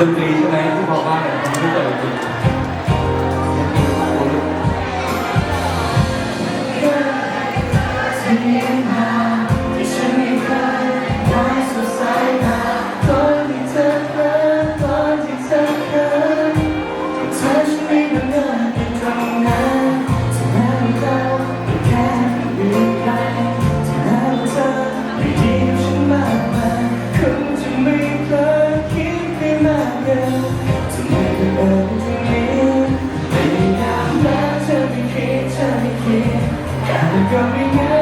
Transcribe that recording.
ดนตรีใช่ไหมที่พอบ้านเนี่ยผมไม่เปิดจริง I'll